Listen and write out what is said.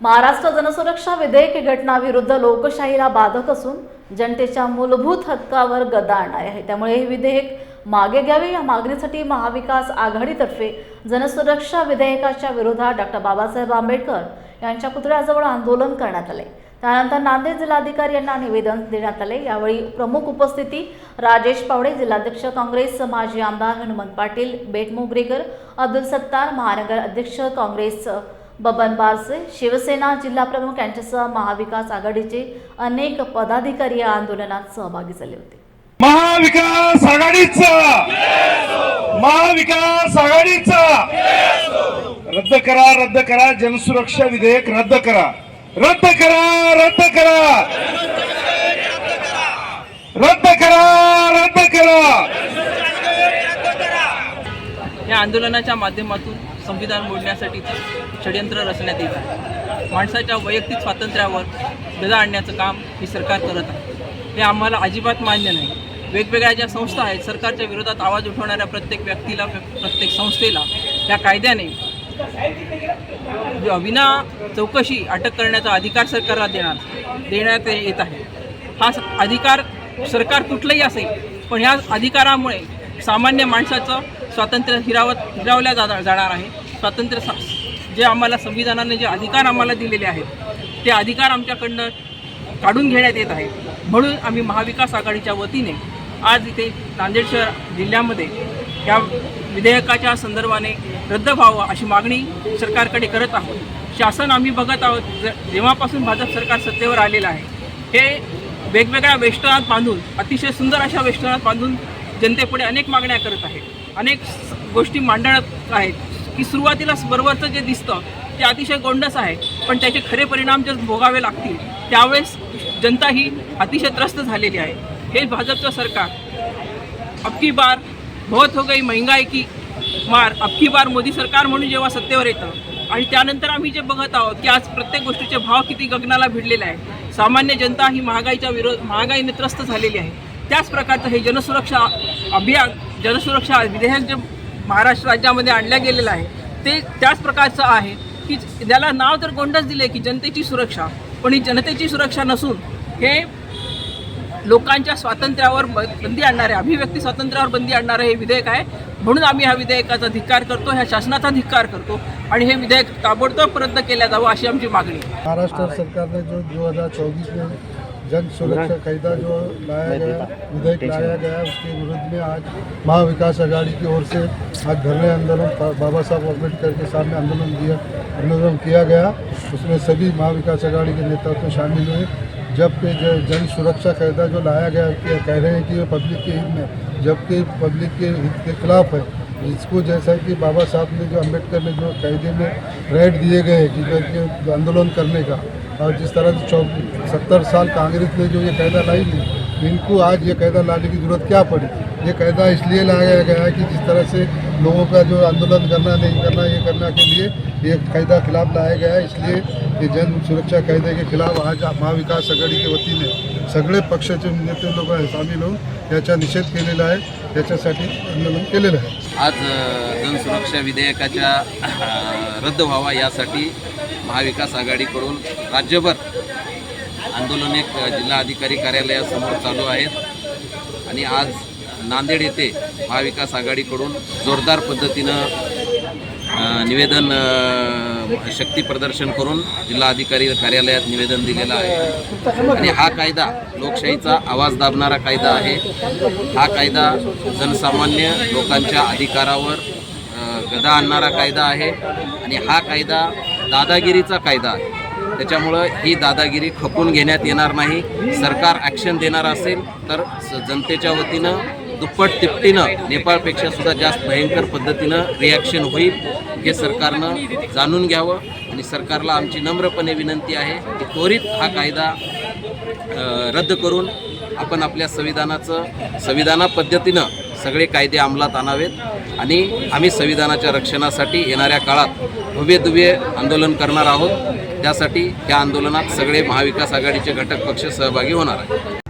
महाराष्ट्र जनसुरक्षा विधेयक ही घटनाविरुद्ध लोकशाहीला बाधक असून जनतेच्या मूलभूत हक्कावर गदा आणणार आहे. त्यामुळे हे विधेयक मागे घ्यावे. या मागणीसाठी महाविकास आघाडीतर्फे जनसुरक्षा विधेयकाच्या विरोधात डॉक्टर बाबासाहेब आंबेडकर यांच्या पुतळ्याजवळ आंदोलन करण्यात आले. त्यानंतर नांदेड जिल्हाधिकारी यांना निवेदन देण्यात आले. यावेळी प्रमुख उपस्थिती राजेश पावडे जिल्हाध्यक्ष काँग्रेस माजी आमदार हनुमंत पाटील बेटमोगरेकर अब्दुल सत्तार महानगर अध्यक्ष काँग्रेस बबन बारसे शिवसेना जिल्हाप्रमुख यांच्यासह महाविकास आघाडीचे अनेक पदाधिकारी या आंदोलनात सहभागी झाले होते. महाविकास आघाडीचा महाविकास आघाडीचा रद्द करा रद्द करा जनसुरक्षा विधेयक रद्द करा. रद्द करा रद्द करा. रद्द करा रद्द करा. या आंदोलनाच्या माध्यमातून संविधान मोडण्यासाठीचं षडयंत्र रचण्यात येत आहे. माणसाच्या वैयक्तिक स्वातंत्र्यावर गदा आणण्याचं काम हे सरकार करत आहे. हे आम्हाला अजिबात मान्य नाही. वेगवेगळ्या ज्या संस्था आहेत सरकारच्या विरोधात आवाज उठवणाऱ्या प्रत्येक व्यक्तीला प्रत्येक संस्थेला या कायद्याने विना चौकशी अटक करण्याचा अधिकार सरकारला देणार देण्यात येत आहे. हा अधिकार सरकार कुठलंही असेल पण ह्या अधिकारामुळे सामान्य माणसाचं स्वातंत्र्य हिरावत हिरावल्या जा जाणार आहे. स्वातंत्र्य सा जे आम्हाला संविधानाने जे अधिकार आम्हाला दिलेले आहेत ते अधिकार आमच्याकडनं काढून घेण्यात येत आहे म्हणून आम्ही महाविकास आघाडीच्या वतीने आज इथे नांदेड शहर जिल्ह्यामध्ये या विधेयकाच्या संदर्भाने रद्द व्हावं अशी मागणी सरकारकडे करत आहोत. शासन आम्ही बघत आहोत ज- जेव्हापासून भाजप सरकार सत्तेवर आलेलं आहे हे वेगवेगळ्या वेष्टनात बांधून अतिशय सुंदर अशा वेष्टनात बांधून जनतेपुढे अनेक मागण्या करत आहेत अनेक स- गोष्टी मांडत आहेत की सुरुवातीला बरोबरचं जे दिसतं ते अतिशय गोंडस आहे पण त्याचे खरे परिणाम जर भोगावे लागतील त्यावेळेस जनता ही अतिशय त्रस्त झालेली आहे. हे भाजपचं सरकार. अबकी बार बहुत हो गई महंगाई की मार अबकी बार मोदी सरकार म्हणून जेव्हा सत्तेवर येतं आणि त्यानंतर आम्ही जे बघत आहोत की आज प्रत्येक गोष्टीचे भाव किती गगनाला भिडलेले आहे सामान्य जनता ही महागाईच्या विरोध महागाईने त्रस्त झालेली आहे. त्याच प्रकारचं हे जनसुरक्षा अभियान जनसुरक्षा विधेयक जे महाराष्ट्र राज्यामध्ये आणल्या गेलेलं आहे ते त्याच प्रकारचं आहे की त्याला नाव तर गोंडच दिले की जनतेची सुरक्षा पण ही जनतेची सुरक्षा नसून हे लोकांच्या स्वातंत्र्यावर बंदी आणणारे अभिव्यक्ती स्वातंत्र्यावर बंदी आणणारं हे विधेयक आहे. म्हणून आम्ही ह्या विधेयकाचा धिक्कार करतो ह्या शासनाचा धिक्कार करतो आणि हे विधेयक ताबडतोब रद्द केल्या जावं अशी आमची मागणी महाराष्ट्र सरकारने जो दोन हजार चोवीस जन सुरक्षा कायदा जो लाया गया विधेयक लाया गया उसके विरुद्ध में आज महाविकास आघाड़ी की ओर से आज धरने आंदोलन बाबा साहब अंबेडकर के सामने आंदोलन दिया आंदोलन किया गया। उसमें सभी महाविकास आघाड़ी के नेता तो शामिल हुए। जबकि जो जन सुरक्षा कायदा जो लाया गया कि कह रहे हैं कि ये पब्लिक के हित में जबकि पब्लिक के हित के खिलाफ है। इसको जैसा कि बाबा साहब ने जो अंबेडकर ने जो कायदे में राइट दिए गए कि आंदोलन करने का और जिस तरह से चौ सत्तर साल कांग्रेस ने जो ये कायदा लाई थी इनको आज ये कायदा लाने की जरूरत क्या पड़ी? ये कायदा इसलिए लाया गया है कि जिस तरह से लोगों का जो आंदोलन करना नहीं करना ये करना के लिए ये कायदा खिलाफ लाया गया है। इसलिए ये जन सुरक्षा कायदे के खिलाफ आज महाविकास आघाडी के वतीने सगळे पक्षाचे नेते लोक सामील होऊन याचा निषेध केलेला आहे याच्यासाठी आंदोलन केलेलं आहे। आज जन जनसुरक्षा विधेयकाच्या रद्द व्हावा यासाठी महाविकास आघाडीकडून राज्यभर आंदोलन एक जिल्हाधिकारी कार्यालयासमोर चालू आहेत आणि आज नांदेड येथे महाविकास आघाडीकडून जोरदार पद्धतीनं निवेदन शक्ती प्रदर्शन करून जिल्हाधिकारी कार्यालयात निवेदन दिलेलं आहे. आणि हा कायदा लोकशाहीचा आवाज दाबणारा कायदा आहे. हा कायदा जनसामान्य लोकांच्या अधिकारावर गदा आणणारा कायदा आहे. आणि हा कायदा दादागिरीचा कायदा आहे. त्याच्यामुळं ही दादागिरी खपून घेण्यात येणार नाही. सरकार ॲक्शन देणार असेल तर स- जनतेच्या वतीनं दुप्पट तिपटीनं नेपाळपेक्षा सुद्धा जास्त भयंकर पद्धतीनं रिॲक्शन होईल हे सरकारनं जाणून घ्यावं. आणि सरकारला आमची नम्रपणे विनंती आहे की त्वरित हा कायदा रद्द करून आपण आपल्या संविधानाचं संविधाना पद्धतीनं सगळे कायदे अंमलात आणावेत. आणि आम्ही संविधानाच्या रक्षणासाठी येणाऱ्या काळात भव्य दुव्य आंदोलन करणार आहोत. त्यासाठी या आंदोलनात सगळे महाविकास आघाडीचे घटक पक्ष सहभागी होणार आहेत.